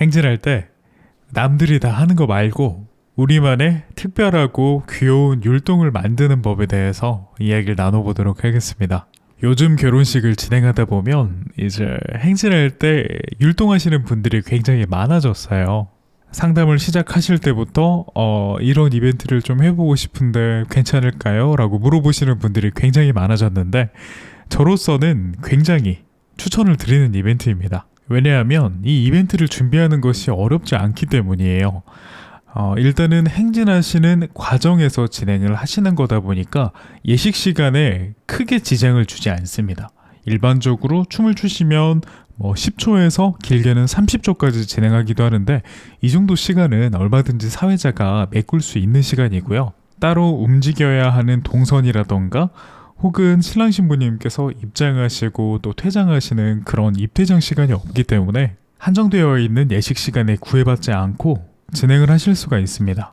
행진할 때 남들이 다 하는 거 말고 우리만의 특별하고 귀여운 율동을 만드는 법에 대해서 이야기를 나눠보도록 하겠습니다. 요즘 결혼식을 진행하다 보면 이제 행진할 때 율동하시는 분들이 굉장히 많아졌어요. 상담을 시작하실 때부터 어, 이런 이벤트를 좀 해보고 싶은데 괜찮을까요? 라고 물어보시는 분들이 굉장히 많아졌는데 저로서는 굉장히 추천을 드리는 이벤트입니다. 왜냐하면 이 이벤트를 준비하는 것이 어렵지 않기 때문이에요. 어, 일단은 행진하시는 과정에서 진행을 하시는 거다 보니까 예식 시간에 크게 지장을 주지 않습니다. 일반적으로 춤을 추시면 뭐 10초에서 길게는 30초까지 진행하기도 하는데 이 정도 시간은 얼마든지 사회자가 메꿀 수 있는 시간이고요. 따로 움직여야 하는 동선이라던가 혹은 신랑 신부님께서 입장하시고 또 퇴장하시는 그런 입퇴장 시간이 없기 때문에 한정되어 있는 예식 시간에 구애받지 않고 진행을 하실 수가 있습니다.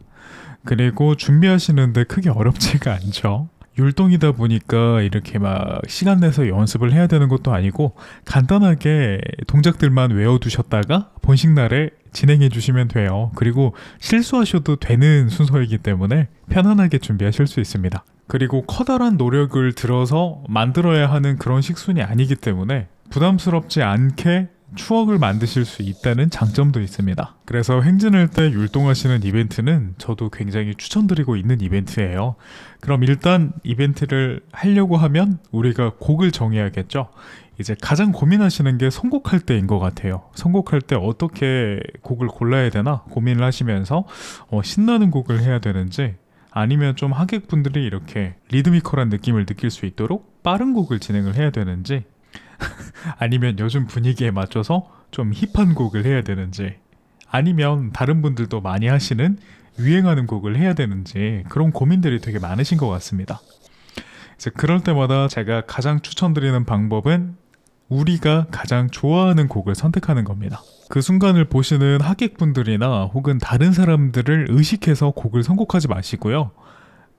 그리고 준비하시는데 크게 어렵지가 않죠. 율동이다 보니까 이렇게 막 시간 내서 연습을 해야 되는 것도 아니고 간단하게 동작들만 외워두셨다가 본식 날에 진행해 주시면 돼요. 그리고 실수하셔도 되는 순서이기 때문에 편안하게 준비하실 수 있습니다. 그리고 커다란 노력을 들어서 만들어야 하는 그런 식순이 아니기 때문에 부담스럽지 않게 추억을 만드실 수 있다는 장점도 있습니다. 그래서 행진할 때 율동하시는 이벤트는 저도 굉장히 추천드리고 있는 이벤트예요. 그럼 일단 이벤트를 하려고 하면 우리가 곡을 정해야겠죠. 이제 가장 고민하시는 게 선곡할 때인 것 같아요. 선곡할 때 어떻게 곡을 골라야 되나 고민을 하시면서 어, 신나는 곡을 해야 되는지 아니면 좀 하객분들이 이렇게 리드미컬한 느낌을 느낄 수 있도록 빠른 곡을 진행을 해야 되는지 아니면 요즘 분위기에 맞춰서 좀 힙한 곡을 해야 되는지 아니면 다른 분들도 많이 하시는 유행하는 곡을 해야 되는지 그런 고민들이 되게 많으신 것 같습니다. 이제 그럴 때마다 제가 가장 추천드리는 방법은 우리가 가장 좋아하는 곡을 선택하는 겁니다. 그 순간을 보시는 하객분들이나 혹은 다른 사람들을 의식해서 곡을 선곡하지 마시고요.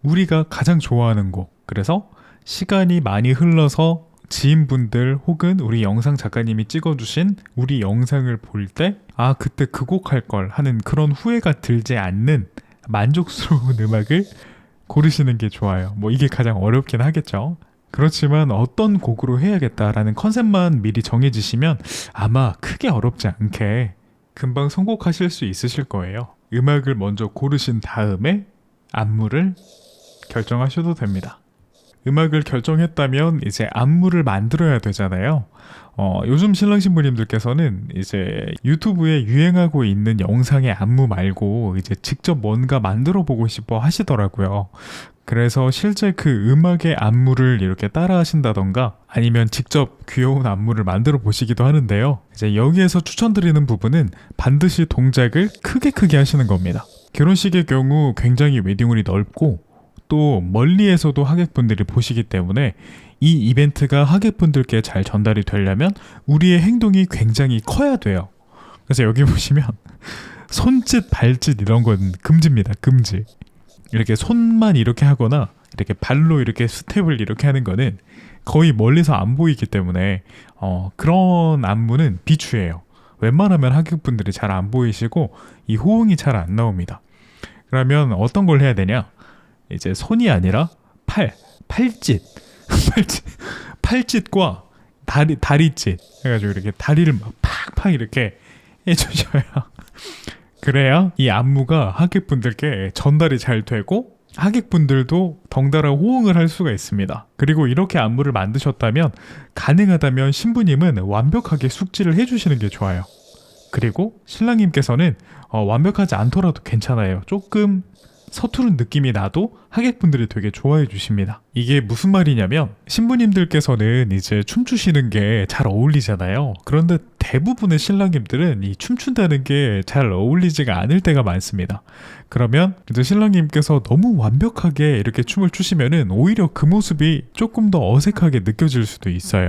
우리가 가장 좋아하는 곡. 그래서 시간이 많이 흘러서 지인분들 혹은 우리 영상 작가님이 찍어주신 우리 영상을 볼 때, 아, 그때 그 곡 할 걸 하는 그런 후회가 들지 않는 만족스러운 음악을 고르시는 게 좋아요. 뭐 이게 가장 어렵긴 하겠죠. 그렇지만 어떤 곡으로 해야겠다라는 컨셉만 미리 정해지시면 아마 크게 어렵지 않게 금방 선곡하실 수 있으실 거예요. 음악을 먼저 고르신 다음에 안무를 결정하셔도 됩니다. 음악을 결정했다면 이제 안무를 만들어야 되잖아요. 어, 요즘 신랑 신부님들께서는 이제 유튜브에 유행하고 있는 영상의 안무 말고 이제 직접 뭔가 만들어 보고 싶어 하시더라고요. 그래서 실제 그 음악의 안무를 이렇게 따라 하신다던가 아니면 직접 귀여운 안무를 만들어 보시기도 하는데요. 이제 여기에서 추천드리는 부분은 반드시 동작을 크게 크게 하시는 겁니다. 결혼식의 경우 굉장히 웨딩홀이 넓고 또 멀리에서도 하객분들이 보시기 때문에 이 이벤트가 하객분들께 잘 전달이 되려면 우리의 행동이 굉장히 커야 돼요. 그래서 여기 보시면 손짓, 발짓 이런 건 금지입니다. 금지. 이렇게 손만 이렇게 하거나 이렇게 발로 이렇게 스텝을 이렇게 하는 거는 거의 멀리서 안 보이기 때문에 어, 그런 안무는 비추예요. 웬만하면 하객분들이 잘 안 보이시고 이 호응이 잘 안 나옵니다. 그러면 어떤 걸 해야 되냐? 이제 손이 아니라 팔, 팔짓, 팔짓, 팔짓과 다리 다리짓 해가지고 이렇게 다리를 막 팍팍 이렇게 해주셔야 그래야 이 안무가 하객분들께 전달이 잘 되고 하객분들도 덩달아 호응을 할 수가 있습니다. 그리고 이렇게 안무를 만드셨다면 가능하다면 신부님은 완벽하게 숙지를 해주시는 게 좋아요. 그리고 신랑님께서는 어, 완벽하지 않더라도 괜찮아요. 조금 서투른 느낌이 나도 하객분들이 되게 좋아해 주십니다. 이게 무슨 말이냐면 신부님들께서는 이제 춤추시는 게 잘 어울리잖아요. 그런데 대부분의 신랑님들은 이 춤춘다는 게 잘 어울리지가 않을 때가 많습니다. 그러면 이제 신랑님께서 너무 완벽하게 이렇게 춤을 추시면은 오히려 그 모습이 조금 더 어색하게 느껴질 수도 있어요.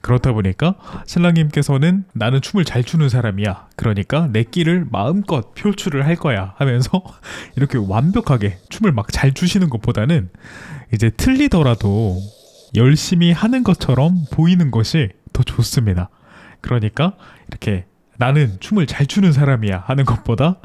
그렇다 보니까 신랑님께서는 나는 춤을 잘 추는 사람이야. 그러니까 내 끼를 마음껏 표출을 할 거야 하면서 이렇게 완벽하게 춤을 막 잘 추시는 것보다는 이제 틀리더라도 열심히 하는 것처럼 보이는 것이 더 좋습니다. 그러니까 이렇게 나는 춤을 잘 추는 사람이야 하는 것보다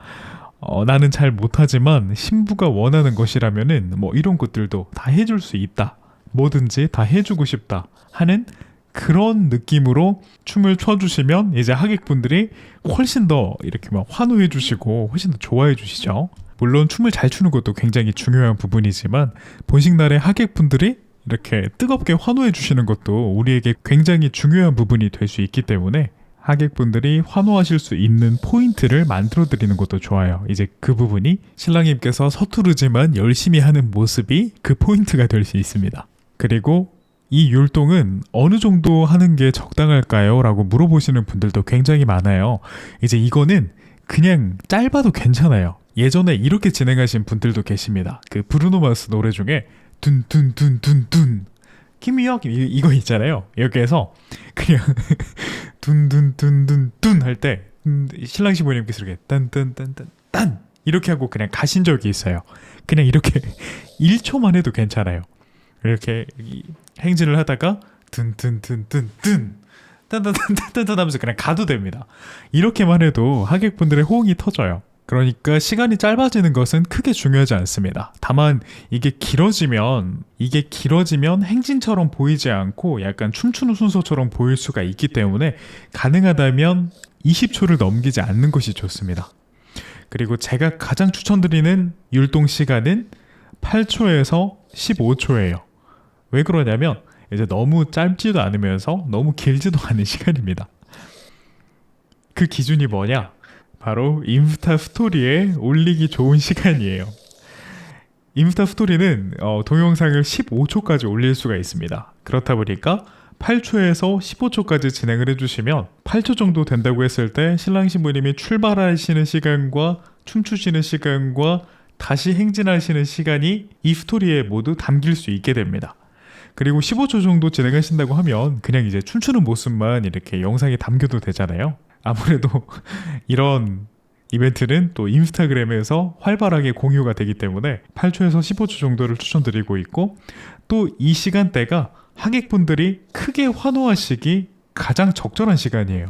어, 나는 잘 못하지만 신부가 원하는 것이라면은 뭐 이런 것들도 다 해줄 수 있다. 뭐든지 다 해주고 싶다 하는 그런 느낌으로 춤을 춰주시면 이제 하객분들이 훨씬 더 이렇게 막 환호해 주시고 훨씬 더 좋아해 주시죠. 물론 춤을 잘 추는 것도 굉장히 중요한 부분이지만 본식날의 하객분들이 이렇게 뜨겁게 환호해 주시는 것도 우리에게 굉장히 중요한 부분이 될 수 있기 때문에 하객분들이 환호하실 수 있는 포인트를 만들어 드리는 것도 좋아요. 이제 그 부분이 신랑님께서 서투르지만 열심히 하는 모습이 그 포인트가 될 수 있습니다. 그리고 이 율동은 어느 정도 하는 게 적당할까요? 라고 물어보시는 분들도 굉장히 많아요. 이제 이거는 그냥 짧아도 괜찮아요. 예전에 이렇게 진행하신 분들도 계십니다. 그 브루노 마스 노래 중에 둔둔둔둔둔 김미혁 이- 이거 있잖아요. 여기에서 그냥 둔둔둔둔둔 할때 음, 신랑 신부님께서 이렇게 딴딴딴딴 딴 이렇게 하고 그냥 가신 적이 있어요. 그냥 이렇게 1초만 해도 괜찮아요. 이렇게 이- 행진을 하다가 든든든든든 딴딴딴딴딴 하면서 그냥 가도 됩니다. 이렇게만 해도 하객분들의 호응이 터져요. 그러니까 시간이 짧아지는 것은 크게 중요하지 않습니다. 다만 이게 길어지면 이게 길어지면 행진처럼 보이지 않고 약간 춤추는 순서처럼 보일 수가 있기 때문에 가능하다면 20초를 넘기지 않는 것이 좋습니다. 그리고 제가 가장 추천드리는 율동 시간은 8초에서 15초예요. 왜 그러냐면 이제 너무 짧지도 않으면서 너무 길지도 않은 시간입니다. 그 기준이 뭐냐? 바로 인스타 스토리에 올리기 좋은 시간이에요. 인스타 스토리는 어, 동영상을 15초까지 올릴 수가 있습니다. 그렇다 보니까 8초에서 15초까지 진행을 해주시면 8초 정도 된다고 했을 때 신랑 신부님이 출발하시는 시간과 춤추시는 시간과 다시 행진하시는 시간이 이 스토리에 모두 담길 수 있게 됩니다. 그리고 15초 정도 진행하신다고 하면 그냥 이제 춤추는 모습만 이렇게 영상에 담겨도 되잖아요. 아무래도 이런 이벤트는 또 인스타그램에서 활발하게 공유가 되기 때문에 8초에서 15초 정도를 추천드리고 있고 또 이 시간대가 하객분들이 크게 환호하시기 가장 적절한 시간이에요.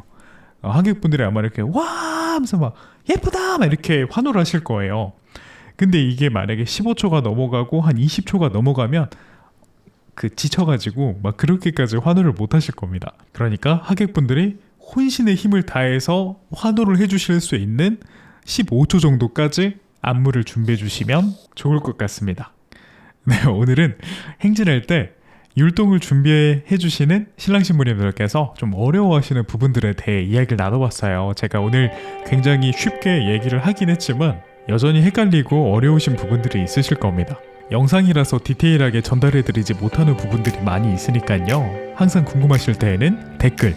어, 하객분들이 아마 이렇게 와 하면서 막 예쁘다 막 이렇게 환호를 하실 거예요. 근데 이게 만약에 15초가 넘어가고 한 20초가 넘어가면 그 지쳐가지고 막 그렇게까지 환호를 못 하실 겁니다. 그러니까 하객분들이 혼신의 힘을 다해서 환호를 해주실 수 있는 15초 정도까지 안무를 준비해 주시면 좋을 것 같습니다. 네, 오늘은 행진할 때 율동을 준비해 주시는 신랑 신부님들께서 좀 어려워하시는 부분들에 대해 이야기를 나눠봤어요. 제가 오늘 굉장히 쉽게 얘기를 하긴 했지만 여전히 헷갈리고 어려우신 부분들이 있으실 겁니다. 영상이라서 디테일하게 전달해드리지 못하는 부분들이 많이 있으니까요. 항상 궁금하실 때에는 댓글,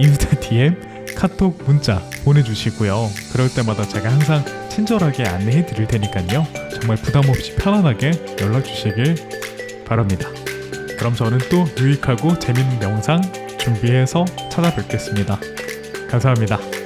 인스타 DM, 카톡, 문자 보내주시고요. 그럴 때마다 제가 항상 친절하게 안내해 드릴 테니까요. 정말 부담 없이 편안하게 연락 주시길 바랍니다. 그럼 저는 또 유익하고 재밌는 영상 준비해서 찾아뵙겠습니다. 감사합니다.